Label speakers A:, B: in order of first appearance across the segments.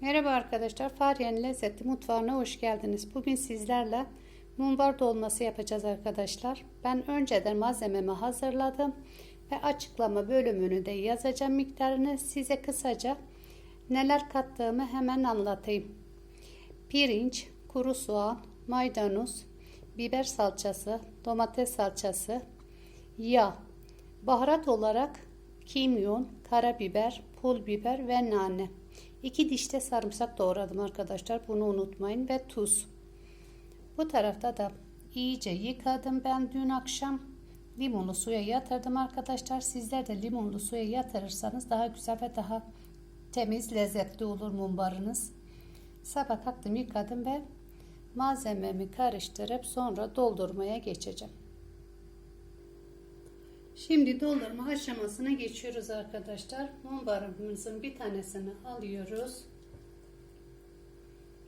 A: Merhaba arkadaşlar, Fahriye'nin lezzetli mutfağına hoş geldiniz. Bugün sizlerle mumbar dolması yapacağız arkadaşlar. Ben önceden malzememi hazırladım ve açıklama bölümünü de yazacağım miktarını. Size kısaca neler kattığımı hemen anlatayım. Pirinç, kuru soğan, maydanoz, biber salçası, domates salçası, yağ, baharat olarak kimyon, karabiber, pul biber ve nane. 2 dişte sarımsak doğradım arkadaşlar. Bunu unutmayın ve tuz. Bu tarafta da iyice yıkadım ben dün akşam. Limonlu suya yatırdım arkadaşlar. Sizler de limonlu suya yatırırsanız daha güzel ve daha temiz, lezzetli olur mumbarınız. Sabah kalktım yıkadım ve malzememi karıştırıp sonra doldurmaya geçeceğim. Şimdi doldurma aşamasına geçiyoruz arkadaşlar. Mumbarımızın bir tanesini alıyoruz.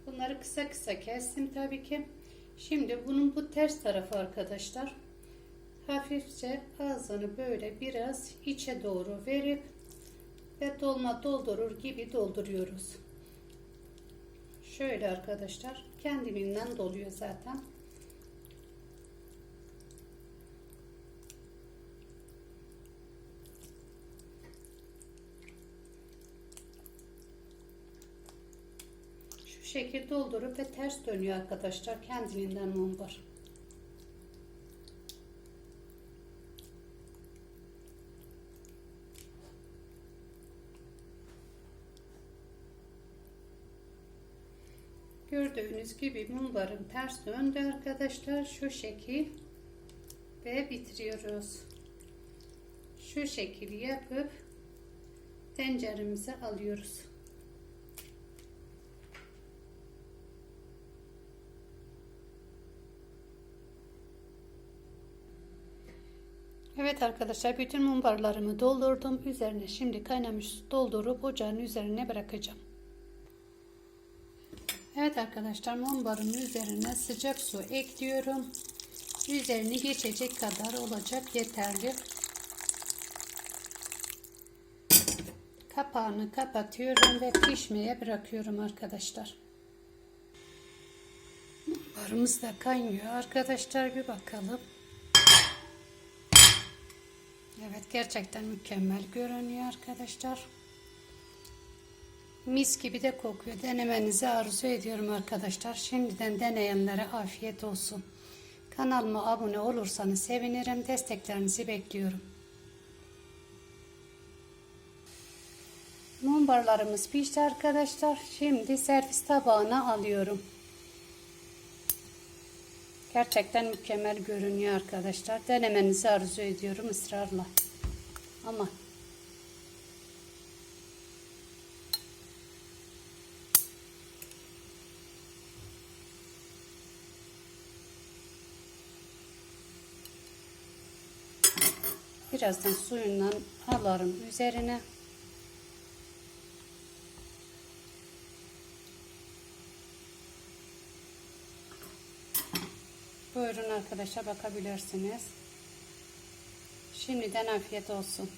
A: Bunları kısa kısa kestim tabii ki. Şimdi bunun bu ters tarafı arkadaşlar. Hafifçe ağzını böyle biraz içe doğru verip ve dolma doldurur gibi dolduruyoruz. Şöyle arkadaşlar kendiliğinden doluyor zaten. Şu şekilde doldurup ve ters dönüyor arkadaşlar kendiliğinden mumbar. Gördüğünüz gibi mumbarım ters döndü arkadaşlar. Şu şekil ve bitiriyoruz. Şu şekil yapıp tenceremize alıyoruz. Evet arkadaşlar bütün mumbarlarımı doldurdum. Üzerine şimdi kaynamış su doldurup ocağın üzerine bırakacağım. Evet arkadaşlar mumbarın üzerine sıcak su ekliyorum. Üzerini geçecek kadar olacak yeterli. Kapağını kapatıyorum ve pişmeye bırakıyorum arkadaşlar. Mumbarımız da kaynıyor arkadaşlar bir bakalım. Evet gerçekten mükemmel görünüyor arkadaşlar. Mis gibi de kokuyor. Denemenizi arzu ediyorum arkadaşlar. Şimdiden deneyenlere afiyet olsun. Kanalıma abone olursanız sevinirim. Desteklerinizi bekliyorum. Mumbarlarımız pişti arkadaşlar. Şimdi servis tabağına alıyorum. Gerçekten mükemmel görünüyor arkadaşlar. Denemenizi arzu ediyorum ısrarla. Ama birazdan suyundan alarım üzerine. Buyurun arkadaşlar bakabilirsiniz. Şimdiden afiyet olsun.